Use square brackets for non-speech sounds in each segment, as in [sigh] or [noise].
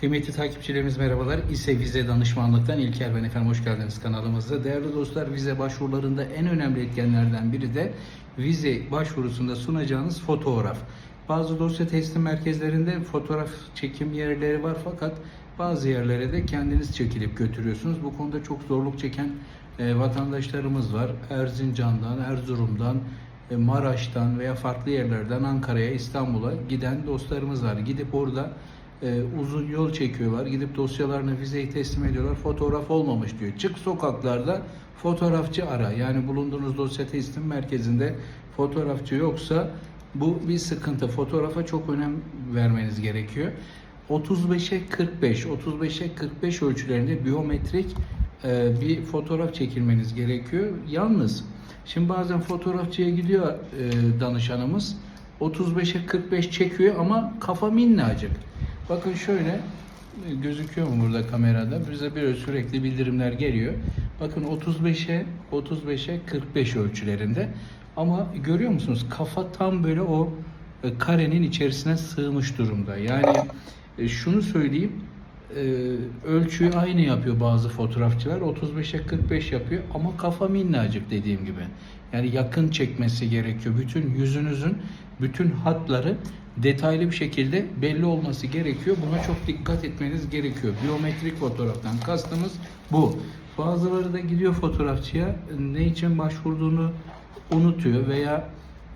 Kıymetli takipçilerimiz merhabalar. İSE Vize Danışmanlık'tan İlker ben efendim hoş geldiniz kanalımıza. Değerli dostlar vize başvurularında en önemli etkenlerden biri de vize başvurusunda sunacağınız fotoğraf. Bazı dosya teslim merkezlerinde fotoğraf çekim yerleri var fakat bazı yerlere de kendiniz çekilip götürüyorsunuz. Bu konuda çok zorluk çeken e, vatandaşlarımız var. Erzincan'dan, Erzurum'dan, e, Maraş'tan veya farklı yerlerden Ankara'ya, İstanbul'a giden dostlarımız var. Gidip orada e, uzun yol çekiyorlar. Gidip dosyalarını vizeyi teslim ediyorlar. Fotoğraf olmamış diyor. Çık sokaklarda fotoğrafçı ara. Yani bulunduğunuz dosya teslim merkezinde fotoğrafçı yoksa bu bir sıkıntı. Fotoğrafa çok önem vermeniz gerekiyor. 35'e 45, 35'e 45 ölçülerinde biyometrik e, bir fotoğraf çekilmeniz gerekiyor. Yalnız şimdi bazen fotoğrafçıya gidiyor e, danışanımız 35'e 45 çekiyor ama kafa minnacık. Bakın şöyle e, gözüküyor mu burada kamerada? Bize bir sürekli bildirimler geliyor. Bakın 35'e 35'e 45 ölçülerinde. Ama görüyor musunuz? Kafa tam böyle o e, karenin içerisine sığmış durumda. Yani e, şunu söyleyeyim. ölçüyü aynı yapıyor bazı fotoğrafçılar. 35'e 45 yapıyor ama kafa minnacık dediğim gibi. Yani yakın çekmesi gerekiyor. Bütün yüzünüzün bütün hatları detaylı bir şekilde belli olması gerekiyor. Buna çok dikkat etmeniz gerekiyor. Biyometrik fotoğraftan kastımız bu. Bazıları da gidiyor fotoğrafçıya ne için başvurduğunu unutuyor veya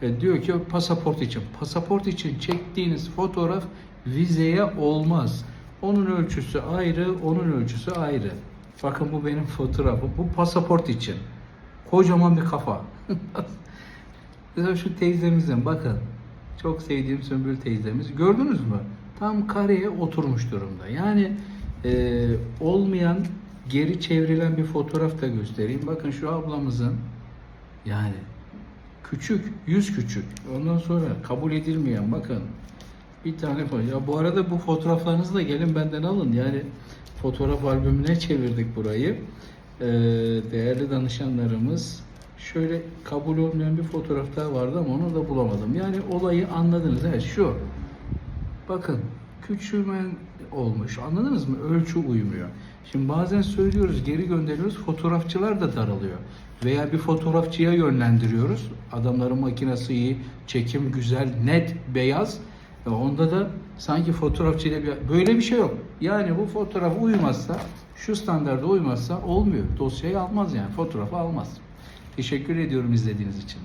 e, diyor ki pasaport için. Pasaport için çektiğiniz fotoğraf vizeye olmaz. Onun ölçüsü ayrı, onun ölçüsü ayrı. Bakın bu benim fotoğrafım. Bu pasaport için. Kocaman bir kafa. [laughs] Mesela şu teyzemizin bakın. Çok sevdiğim Sümbül teyzemiz. Gördünüz mü? Tam kareye oturmuş durumda. Yani e, olmayan geri çevrilen bir fotoğraf da göstereyim. Bakın şu ablamızın yani küçük, yüz küçük. Ondan sonra kabul edilmeyen bakın bir tane falan. Ya bu arada bu fotoğraflarınızı da gelin benden alın. Yani fotoğraf albümüne çevirdik burayı. Ee, değerli danışanlarımız şöyle kabul olmayan bir fotoğraf daha vardı ama onu da bulamadım. Yani olayı anladınız. Evet şu. Bakın küçülmen olmuş. Anladınız mı? Ölçü uymuyor. Şimdi bazen söylüyoruz, geri gönderiyoruz. Fotoğrafçılar da daralıyor. Veya bir fotoğrafçıya yönlendiriyoruz. Adamların makinesi iyi, çekim güzel, net, beyaz. E onda da sanki fotoğrafçıyla bir... Böyle bir şey yok. Yani bu fotoğraf uymazsa, şu standarda uymazsa olmuyor. Dosyayı almaz yani. Fotoğrafı almaz. Teşekkür ediyorum izlediğiniz için.